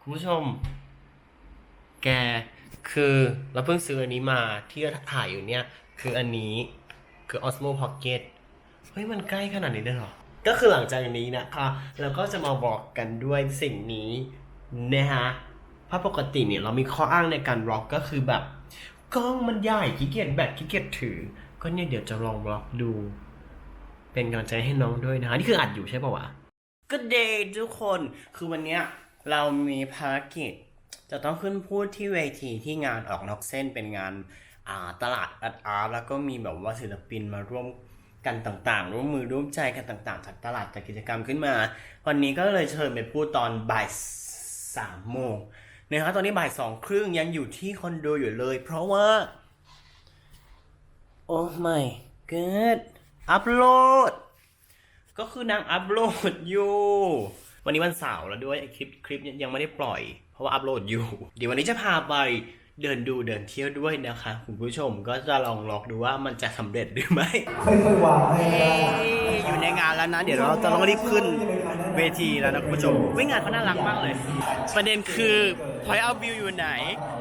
คุณผู้ชม แกคือเราเพิ่งซื้ออันนี้มาที่เราถ่ายอยู่เนี่ย คืออันนี้คือ Osmo Pocket เฮ้ย มันใกล้ขนาดนี้ได้หรอ ก็คือหลังจากนี้นะคะเราก็จะมาบอกกันด้วยสิ่งนี้นะฮะเพราะปกติเนี่ยเรามีข้ออ้างในการบล็อกก็คือแบบกล้องมันใหญ่ขี้เกียจแบตขี้เกียจถือ ก็เนี่ยเดี๋ยวจะลองบล็อกดู เป็นกำลังใจให้น้องด้วยนะนี่คืออัดอยู่ใช่ป่าวะก็เดย์ทุกคนคือวันเนี้ย เรามีภารกิจ จะต้องขึ้นพูดที่เวทีที่งานออกนอกเส้นเป็นงานาตลาดอาร์ตอาร์แล้วก็มีแบบว่าศิลปินมาร่วมกันต่างๆ ร่วมมือร่วมใจกันต่างๆจัดตลาดจัดกิจกรรมขึ้นมา วันนี้ก็เลยเชิญไปพูดตอนบ่ายสามโมงนะครับตอนนี้บ่ายสองครึ่งยังอยู่ที่คอนโดอยู่เลย เพราะว่า โอ้ my god อัพโหลด ก็คือนางอัพโหลดอยู่ วันนี้วันเสาร์แล้วด้วยคลิปคลิปยังไม่ได้ปล่อย เพราะว่าอัพโหลดอยู่ เดี๋ยววันนี้จะพาไปเดินดูเดินเที่ยวด้วยนะคะคุณผู้ชมก็จะลองลองดูว่ามันจะสำเร็จหรือไม่ค่อยๆวางให้ก็ได้อยู่ในงานแล้วนะ เดี๋ยวเราจะต้องรีบขึ้นเวทีแล้วนะคุณผู้ชมวิงานเขาน่ารักมากเลย ประเด็นคือพอยเอาวิวอยู่ไหน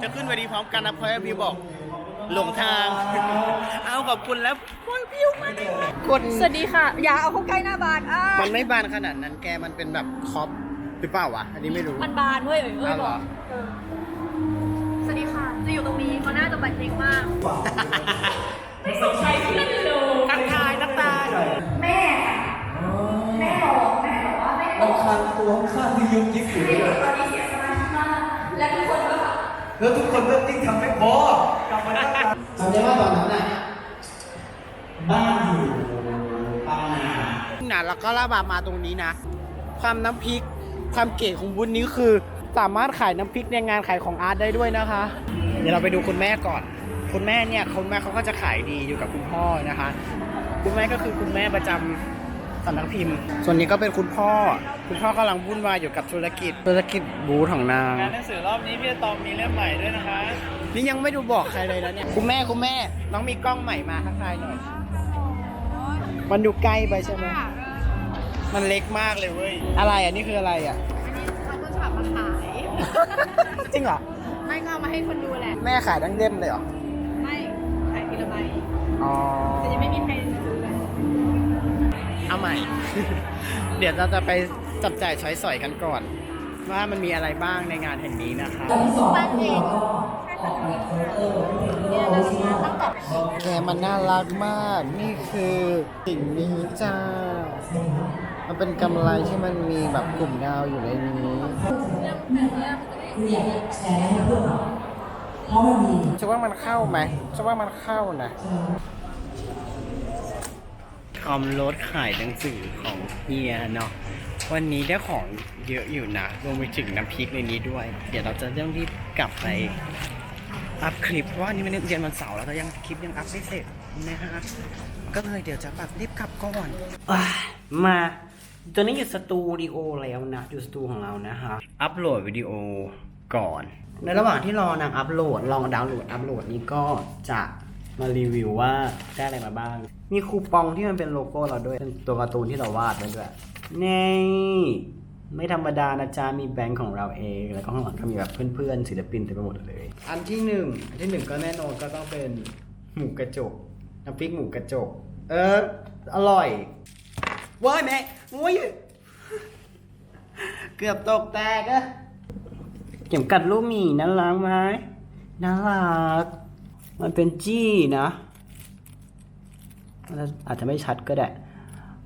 จะขึ้นเวทีพร้อมกันนะพอยเอาวิวบอก หลงทาง เอาขอบคุณแล้วพอยวิวมาดิกดสวัสดีค่ะ อย่าเอาเข้าใกล้หน้าบานอะมันไม่บานขนาดนั้นแกมันเป็นแบบคอปหรือเปล่าวะ อันนี้ไม่รู้ มันบานเว้ยเอ้ยเอ้ยอ้าวเหบรออกเออสวัสดีค่ะ จะอยู่ตรงนี้เพราะน่าจะบันเทิงมากไม่สนใจที่นั่นเลยทักทายทักทายแม่ค่ะแม่บอกแม่บอกว่าไม่มันคันตัวข้างที่ยุบยิบอยู่ด้วยตอนนี้เสียสมาธิมากและทุกคนก็แบบแล้วทุกคนก็ติ้งทำ ได้ว่าตอนนั้นน่ะบ้านอยู่บางนานะแล้วก็ระบามาตรงนี้นะ ความน้ำพริกความเก๋ของวุ้นนี้คือ สามารถขายน้ำพริกในงานขายของอาร์ตได้ด้วยนะคะ เดี๋ยวเราไปดูคุณแม่ก่อน คุณแม่เนี่ยคุณแม่เขาก็จะขายดีอยู่กับคุณพ่อนะคะ คุณแม่ก็คือคุณแม่ประจำสำนักพิมพ์ ส่วนนี้ก็เป็นคุณพ่อ คุณพ่อกำลังวุ่นวายอยู่กับธุรกิจ ธุรกิจบูธของนาง งานหนังสือรอบนี้พี่ตอมมีเล่มใหม่ด้วยนะคะ นี่ยังไม่ดูบอกใครเลยนะเนี่ย คุณแม่คุณแม่ น้องมีกล้องใหม่มาทักทายหน่อย มันดูใกล้ไปใช่ไหม มันเล็กมากเลยเว้ย อะไรอะนี่คืออะไรอะ เอาต้นฉบับมาขาย จริงเหรอ ไม่ก็เอามาให้คนดูแหละ แม่ขายทั้งเล่มเลยเหรอ ไม่ขายทีละใบอ๋อ แต่ยังไม่มีใครซื้อเลยเอาใหม่ เดี๋ยวเราจะไปจับจ่ายใช้สอยกันก่อน ว่ามันมีอะไรบ้างในงานแห่งนี้นะคะบ้านเองเนี่ยนะตั้ง แต่แกมันน่ารักมาก นี่คือสิ่งนี้จ้า มันเป็นกำไรที่มันมีแบบกลุ่มดาวอยู่ในนี้ฉันว่ามันเข้าไหมฉันว่ามันเข้านะคอมรถขายหนังสือของเฮียเนาะวันนี้ได้ของเยอะอยู่นะรวมไปถึงน้ำพริกในนี้ด้วย เดี๋ยวเราจะต้องรีบกลับไป อัพคลิปเพราะว่านี่มันเรียนวันเสาร์แล้วแต่ยังคลิปยังอัพไม่เสร็จนะฮะก็เลยเดี๋ยวจะแบบรีบกลับก่อนมาตอนนี้อยู่สตูดิโอแล้วนะอยู่สตูของเรานะฮะอัพโหลดวิดีโอก่อน ในระหว่างที่รอนางอัพโหลดลองดาวน์โหลดอัพโหลดนี้ก็จะมารีวิวว่าได้อะไรมาบ้าง มีคูปองที่มันเป็นโลโก้เราด้วยเป็นตัวการ์ตูนที่เราวาดไว้ด้วยนี่ ไม่ธรรมดานะจ๊ะมีแบงค์ของเราเอง แล้วก็ข้างหลังก็มีแบบเพื่อนๆศิลปินเต็มไปหมดเลย อันที่หนึ่งอันที่หนึ่งก็แน่นอนก็ต้องเป็นหมูกระจกน้ำพริกหมูกระจก เอออร่อยเว้ยแม่โอ้ยเกือบตกแตกอะเข็มกัดลูกหมีน่ารักไหมน่ารัก มันเป็นจี้นะมันอาจจะไม่ชัดก็ได้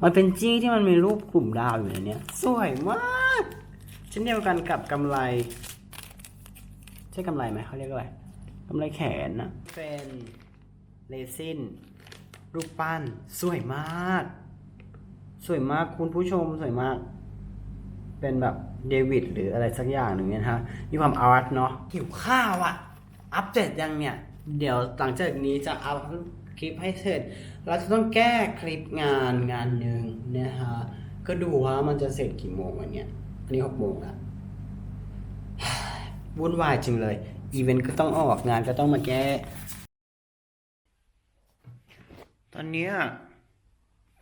มันเป็นจี้ที่มันมีรูปกลุ่มดาวอยู่ในเนี้ยสวยมากเช่นเดียวกันกับกำไรใช่กำไรไหมเขาเรียกอะไรกำไรแขนนะเป็นเรซินรูปปั้นสวยมาก สวยมากคุณผู้ชมสวยมาก เป็นแบบเดวิดหรืออะไรสักอย่างหนึ่งเนี่ยนะฮะมีความอาร์ตเนาะหิวข้าวอะอัปเดตยังเนี่ย เดี๋ยวหลังจากนี้จะอัพ คลิปให้เสร็จ เราจะต้องแก้คลิปงานงานหนึ่งนะฮะก็ดูว่ามันจะเสร็จกี่โมงวันเนี้ยอันนี้หกโมงละวุ่นวายจริงเลย อีเวนต์ก็ต้องออกงานก็ต้องมาแก้ ตอนเนี้ย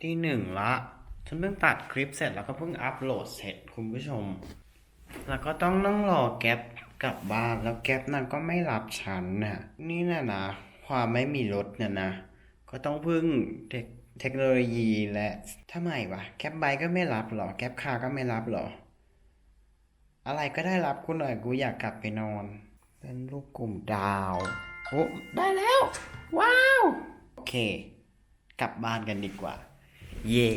ที่หนึ่งละ ฉันเพิ่งตัดคลิปเสร็จแล้วก็เพิ่งอัพโหลดเสร็จคุณผู้ชม แล้วก็ต้องนั่งรอแก๊ปกลับบ้านแล้วแก๊ปนั้นก็ไม่รับฉันน่ะ นี่น่ะนะ ความไม่มีรถเนี่ยนะ ก็ต้องพึ่งเทคเทคโนโลยีและทำไมวะแก๊ปไบก็ไม่รับหรอแก๊ปคาก็ไม่รับหรอ อะไรก็ได้รับกูหน่อยกูอยากกลับไปนอน เป็นลูกกลุ่มดาว โอ้ได้แล้ว ว้าว โอเค กลับบ้านกันดีกว่า เย่